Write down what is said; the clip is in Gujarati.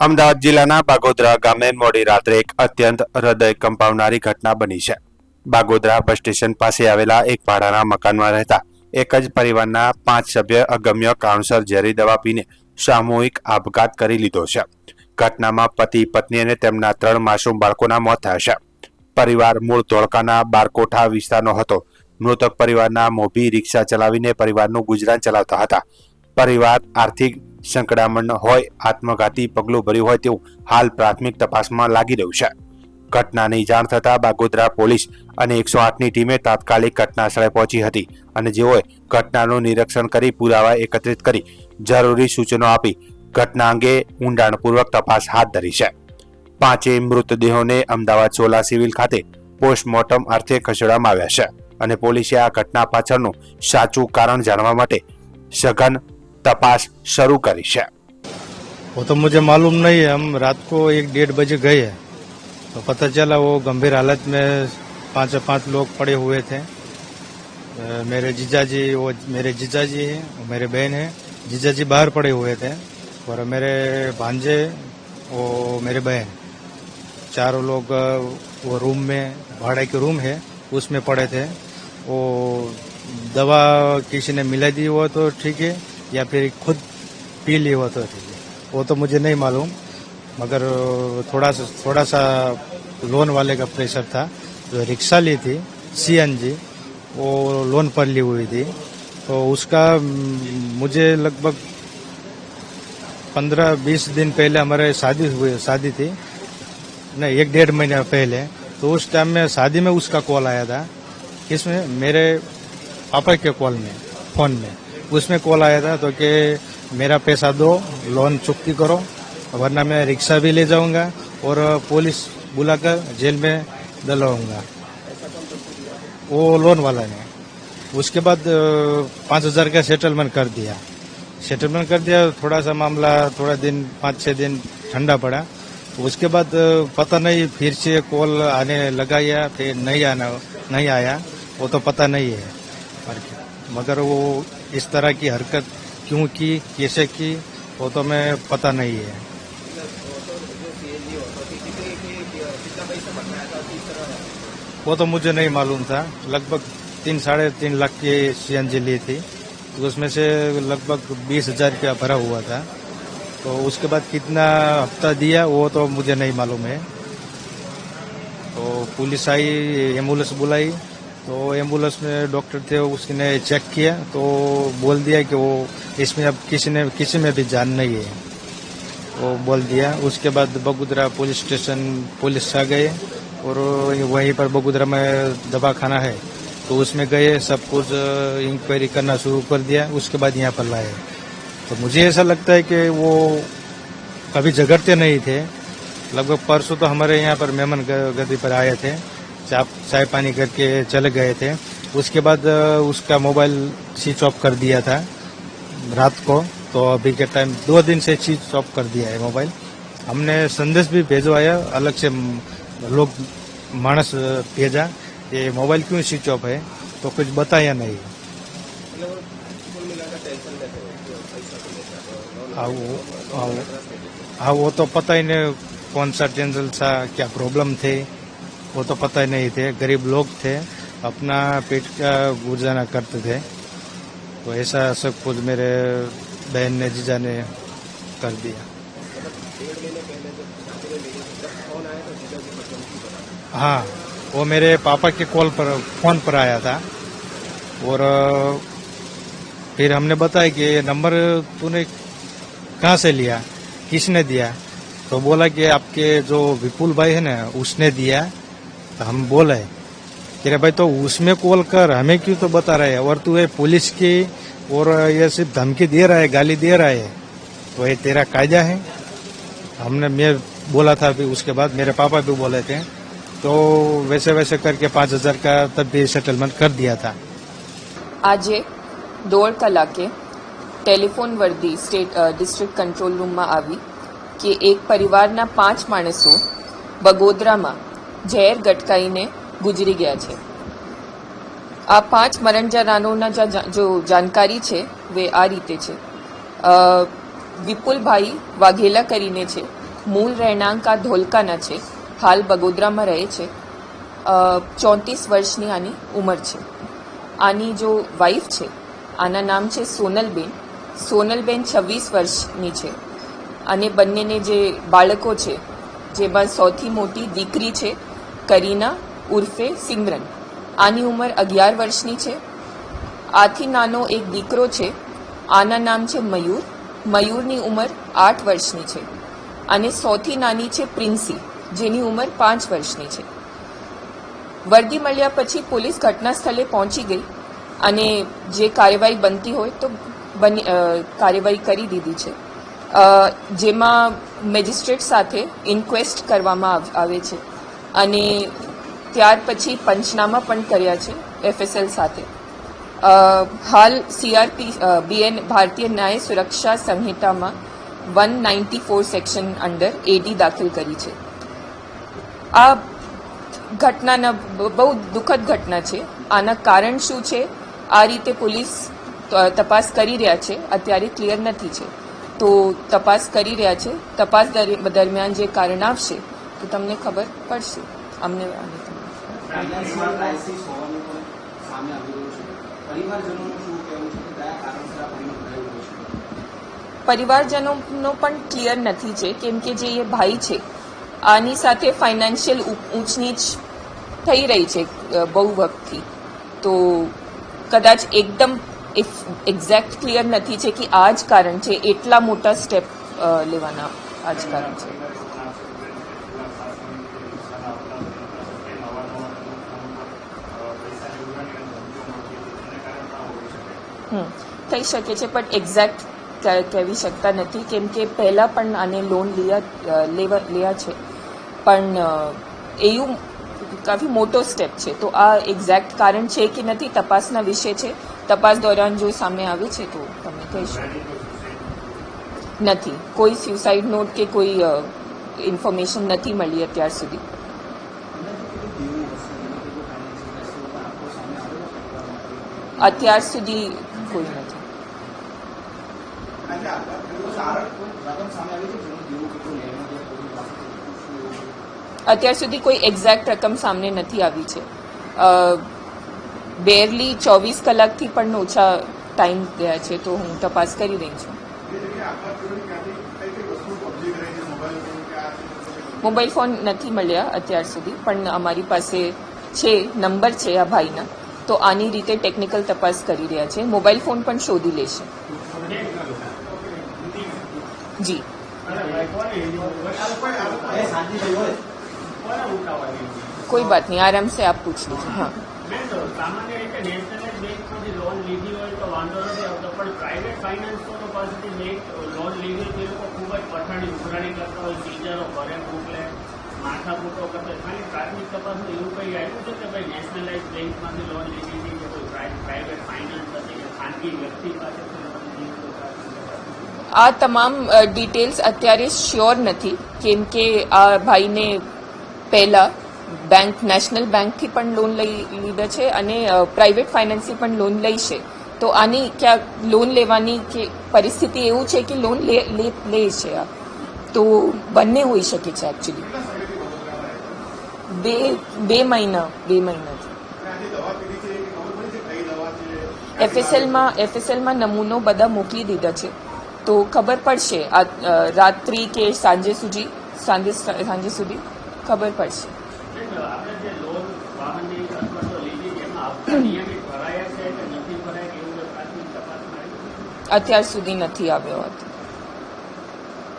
અમદાવાદ જિલ્લાના બાગોદરા ગામે મોડી રાત્રે એક અત્યંત હૃદય કંપાવનારી ઘટના બની છે. બાગોદરા બસ સ્ટેશન પાસે આવેલા એક ભાડાના મકાનમાં રહેતા એક જ પરિવારના પાંચ સભ્ય અગમ્ય કારણસર ઝેરી દવા પીને સામૂહિક આપઘાત કરી લીધો છે. ઘટનામાં પતિ, પત્ની અને તેમના ત્રણ માસૂમ બાળકોના મોત થયા છે. પરિવાર મૂળ ધોળકાના બારકોઠા વિસ્તારનો હતો. મૃતક પરિવારના મોભી રિક્ષા ચલાવીને પરિવારનું ગુજરાન ચલાવતા હતા. પરિવાર આર્થિક સંકડામણ હોય, આત્મઘાતી પગલું ભર્યું હોય તેવું હાલ પ્રાથમિક તપાસમાં લાગી રહ્યું છે. ઘટનાની જાણ થતાં બાગોદરા પોલીસ અને એકસો આઠની ટીમે તાત્કાલિક ઘટના સ્થળે પહોંચી હતી અને જેઓએ ઘટનાનું નિરીક્ષણ કરી પુરાવા એકત્રિત કરી જરૂરી સૂચનો આપી ઘટના અંગે ઊંડાણપૂર્વક તપાસ હાથ ધરી છે. પાંચેય મૃતદેહોને અમદાવાદ સોલા સિવિલ ખાતે પોસ્ટમોર્ટમ અર્થે ખસેડવામાં આવ્યા છે અને પોલીસે આ ઘટના પાછળનું સાચું કારણ જાણવા માટે સઘન તપાસ શરૂ કરી છે वो तो मुझे मालूम नहीं है हम रात को एक डेढ़ बजे गए हैं तो पता चला वो गंभीर हालत में पांच पांच लोग पड़े हुए थे अ, मेरे जीजाजी वो मेरे जीजाजी हैं और मेरे बहन है जीजाजी बाहर पड़े हुए थे और मेरे भांजे वो मेरे बहन चारों लोग अ, वो रूम में भाड़े के रूम है उसमें पड़े थे वो दवा किसी ने मिला दी हो तो ठीक है या फिर खुद पी ली हो तो ठीक है वो तो मुझे नहीं मालूम मगर थोड़ा सा थोड़ा सा लोन वाले का प्रेशर था जो रिक्शा ली थी सीएनजी वो लोन पर ली हुई थी तो उसका म, मुझे लगभग पंद्रह बीस दिन पहले हमारे शादी हुई शादी थी नहीं एक डेढ़ महीने पहले तो उस टाइम में शादी में उसका कॉल आया था किसमें मेरे पापा के कॉल में फोन में उसमें कॉल आया था तो कि मेरा पैसा दो लोन चुकती करो, वरना मैं रिक्शा भी ले जाऊँगा और पुलिस बुलाकर जेल में डलवाऊँगा। वो लोन वाला ने। उसके बाद पाँच हज़ार का सेटलमेंट कर दिया। सेटलमेंट कर दिया, थोड़ा सा मामला, थोड़ा दिन, पाँच छः दिन ठंडा पड़ा। उसके बाद पता नहीं, फिर से कॉल आने लगा या फिर नहीं आना, नहीं आया, वो तो पता नहीं है। पर मगर वो इस तरह की हरकत क्यों की, कैसे की, वो तो मैं पता नहीं है। वो तो मुझे नहीं मालूम था। लगभग तीन, साढ़े तीन लाख की सी सीएनजी ली थी। तो उसमें से लगभग बीस हज़ार रुपया भरा हुआ था। तो उसके बाद कितना हफ़्ता दिया, वो तो मुझे नहीं मालूम है। तो पुलिस आई, एंबुलेंस बुलाई। तो एम्बुलेंस में डॉक्टर थे उसने चेक किया तो बोल दिया कि वो इसमें अब किसी ने किसी में भी जान नहीं है वो बोल दिया उसके बाद बगुदरा पुलिस स्टेशन पुलिस आ गए और वहीं पर बगुदरा में दवाखाना है तो उसमें गए सब कुछ इंक्वायरी करना शुरू कर दिया उसके बाद यहाँ पर लाए तो मुझे ऐसा लगता है कि वो कभी झगड़ते नहीं थे लगभग परसों तो हमारे यहाँ पर मेहमान ग- गति पर आए थे चाय चाय पानी करके चले गए थे उसके बाद अ, उसका मोबाइल स्विच ऑफ कर दिया था रात को तो अभी के टाइम दो दिन से स्विच ऑफ कर दिया है मोबाइल हमने संदेश भी भेजवाया अलग से म, लोग मानस अ, भेजा कि मोबाइल क्यों स्विच ऑफ है तो कुछ बताया नहीं हाँ वो हाँ वो- हाँ वो तो पता ही नहीं कौन सा टेंशन था क्या प्रॉब्लम थे वो तो पता ही नहीं थे। गरीब लोग थे, अपना पेट का गुजारा करते थे। तो ऐसा सब कुछ मेरे बहन ने, जीजा ने कर दिया। हाँ वो मेरे पापा के कॉल पर, फ़ोन पर आया था। और, फिर हमने बताया कि ये नंबर तूने कहाँ से लिया? किसने दिया? तो बोला कि आपके जो विपुल भाई है ना, उसने दिया। तो हम बोले कि रे भाई तो उसमें कॉल कर हमें क्यों तो बता रहे है और तू ये पुलिस की और ये सिर्फ धमकी दे रहा है गाली दे रहा है तो ये तेरा कायदा है हमने मैं बोला था अभी उसके बाद मेरे पापा भी बोले थे तो वैसे वैसे करके पाँच हजार का तब भी सेटलमेंट कर दिया था આજે દોઢ કલાકે ટેલિફોન વર્દી સ્ટેટ અ, ડિસ્ટ્રિક્ટ કંટ્રોલ રૂમમાં આવી કે એક પરિવારના પાંચ માણસો બગોદરામાં ઝેર ગટકાઈને ગુજરી ગયા છે. આ પાંચ જા- જો જાણકારી છે, વે આ રીતે છે. વિપુલભાઈ વાઘેલા કરીને છે. મૂળ રહેણાંક આ ધોલકાના છે. હાલ બગોદરામાં રહે છે. ચોત્રીસ વર્ષની આની ઉંમર છે. આની જો વાઈફ છે, આના નામ છે સોનલબેન. સોનલબેન છવ્વીસ વર્ષની છે. અને બંનેને જે બાળકો છે, જેમાં સૌથી મોટી દીકરી છે કરીના ઉર્ફે સિમરન. આની ઉંમર અગિયાર વર્ષની છે. આથી નાનો એક દીકરો છે. આના નામ છે મયુર. મયુરની ઉંમર આઠ વર્ષની છે. અને સૌથી નાની છે પ્રિન્સી, જેની ઉંમર પાંચ વર્ષની છે. વર્દી મળ્યા પછી પોલીસ ઘટના સ્થળે પહોંચી ગઈ અને જે કાર્યવાહી બનતી હોય તો બની કાર્યવાહી કરી દીધી છે. જેમાં મેજિસ્ટ્રેટ સાથે ઇન્ક્વેસ્ટ કરવામાં આવ- આવે છે. અને ત્યાર પછી પંચનામા પણ કર્યા છે એફએસએલ સાથે. હાલ CRP BN Bharatiya Nyaya Suraksha સંહિતામાં one ninety four section under AD દાખલ કરી છે. આ ઘટનાના બહુ દુઃખદ ઘટના છે. આના કારણ શું છે? આ રીતે પોલીસ તપાસ કરી રહ્યા છે. અત્યારે ક્લિયર નથી છે. તો તપાસ કરી રહ્યા છે. તપાસ દરમિ- દરમિયાન જે કારણ આવશે તો તમને ખબર પડશે. અમને પરિવારજનોનો પણ ક્લિયર નથી છે કેમ કે જે એ ભાઈ છે આની સાથે ફાઇનાન્શિયલ ઊંચનીચ થઈ રહી છે બહુ વખતથી. તો કદાચ એકદમ એક્ઝેક્ટ ક્લિયર નથી છે કે આ જ કારણ છે એટલા મોટા સ્ટેપ લેવાના આ જ કારણ છે. થઈ શકે છે બટ એક્ઝેક્ટ કહેવી શકતા નથી, કેમ કે પહેલાં પણ આને લોન લીયા લેવા લેવા છે. પણ એવું કાફી મોટો સ્ટેપ છે. તો આ એક્ઝેક્ટ કારણ છે કે નથી, તપાસના વિશે છે. તપાસ દોરાન જો સામે આવે છે તો તમે કહીશું. નથી. કોઈ સ્યુસાઇડ નોટ કે કોઈ ઇન્ફોર્મેશન નથી મળી અત્યાર સુધી. પણ? અત્યાર સુધી કોઈ નથી? અત્યાર સુધી કોઈ એક્ઝેક્ટ રકમ સામને નથી આવી છે. બેરલી ચોવીસ કલાકથી પણ ઓછા ટાઈમ ગયા છે તો હું તપાસ કરી રહી છું. મોબાઈલ ફોન નથી મળ્યા અત્યાર સુધી પણ અમારી પાસે છે નંબર છે આ ભાઈના. તો આની રીતે ટેકનિકલ તપાસ કરી રહ્યા છે. મોબાઈલ ફોન પણ શોધી લેશે જી. કોઈ વાત નહીં. આરામ સે આપ પૂછ લીજે. હા. લોન લેવી તે લોકો ખૂબ જ પઠાણી ઉઘરાણી કરતા હોય બીજાનો ઘરે મોકલે માથાકૂટો કરતા ખાલી પ્રાથમિક તપાસમાં એવું કંઈ આવ્યું છે કે ભાઈ નેશનલાઇઝ બેંકમાંથી લોન લીધી કે કોઈ પ્રાઇવેટ ફાઇનાન્સ હતી કે ખાનગી વ્યક્તિ પાસેથી આ તમામ ડિટેલ્સ અત્યારે શ્યોર નથી, કેમ કે આ ભાઈને પહેલા બેંક નેશનલ બેંકથી પણ લોન લઈ લીધા છે અને પ્રાઇવેટ ફાઇનાન્સથી પણ લોન લઈ છે. તો આની ક્યાં લોન લેવાની કે પરિસ્થિતિ એવું છે કે લોન લે લે છે આ? તો બંને હોઈ શકે છે એકચ્યુઅલી બે બે મહિના, બે મહિનાથી એફએસએલમાં એફએસએલમાં નમૂનો બધા મોકલી દીધા છે. તો ખબર પડશે રાત્રિ કે સાંજે સુધી, સાંજે સાંજે સુધી ખબર પડશે? અત્યાર સુધી નથી આવ્યો હતો.